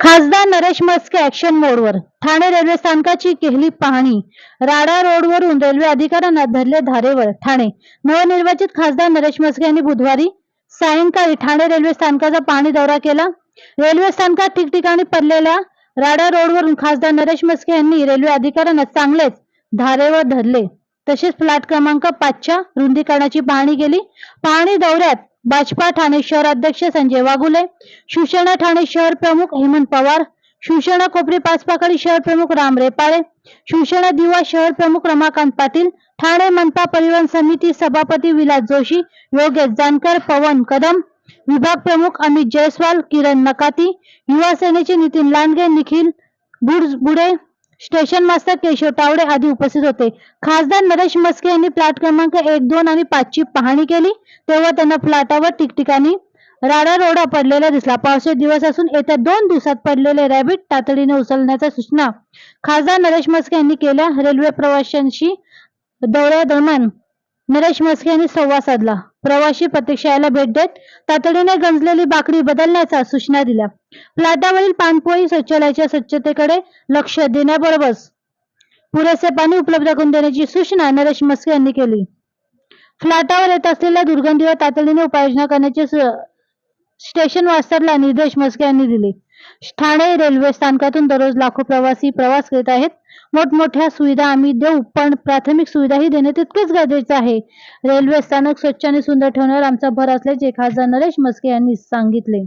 खासदार नरेश मस्के ऍक्शन मोडवर ठाणे रेल्वे स्थानकाची केली पाहणी. राडा रोडवरून रेल्वे अधिकाऱ्यांना धरले धारेवर. ठाणे. नवनिर्वाचित खासदार नरेश मस्के यांनी बुधवारी सायंकाळी ठाणे रेल्वे स्थानकाचा पाहणी दौरा केला. रेल्वे स्थानकात ठिकठिकाणी पडलेल्या राडा रोडवरून खासदार नरेश मस्के यांनी रेल्वे अधिकाऱ्यांना चांगलेच धारेवर धरले. तसेच फ्लॅट क्रमांक पाचच्या रुंदीकरणाची पाहणी केली. पाहणी दौऱ्यात भाजपा ठाणे शहर अध्यक्ष संजय वाघुले शिवसेना ठाणे शहर प्रमुख हेमंत पवार शिवसेना कोपरी पाचपाकडी शहर प्रमुख राम रेपाळे शिवसेना दिवा शहर प्रमुख रमाकांत पाटील ठाणे मनपा परिवहन समिती सभापती विलास जोशी योगेश जानकर पवन कदम विभाग प्रमुख अमित जयस्वाल किरण नकाती युवा सेनेचे नितीन लांडगे निखिल बुडे स्टेशन मास्तर केशव तावडे आदी उपस्थित होते. खासदार नरेश मस्के यांनी फ्लॅट क्रमांक एक दोन आणि पाचची पाहणी केली. तेव्हा त्यांना फ्लॅटावर ठिकठिकाणी राडा रोडा पडलेला दिसला. पावसे दिवस असून येत्या दोन दिवसात पडलेले रॅबिट तातडीने उचलण्याच्या सूचना खासदार नरेश मस्के यांनी केल्या. रेल्वे प्रवाशांशी दौऱ्यादरम्यान नरेश म्हस्के यांनी संवाद साधला. प्रवाशी प्रतीक्षाला भेट देत तातडीने गंजलेली बाकडी बदलण्याच्या सूचना दिल्या. प्लाटावरील पाणपोई शौचालयाच्या स्वच्छतेकडे लक्ष देण्याबरोबरच पुरेसे पाणी उपलब्ध करून देण्याची सूचना नरेश मस्के यांनी केली. फ्लॅटावर येत असलेल्या दुर्गंधीवर तातडीने उपाययोजना करण्याचे स्टेशन मास्टरला निर्देश मस्के यांनी दिले. ठाणे रेल्वे स्थानकातून दररोज लाखो प्रवासी प्रवास करीत आहेत. मोठमोठ्या सुविधा आम्ही देऊ पण प्राथमिक सुविधाही देणे तितकेच गरजेचे आहे. रेल्वे स्थानक स्वच्छ आणि सुंदर ठेवण्यावर आमचा भर असल्याचे खासदार नरेश मस्के यांनी सांगितले.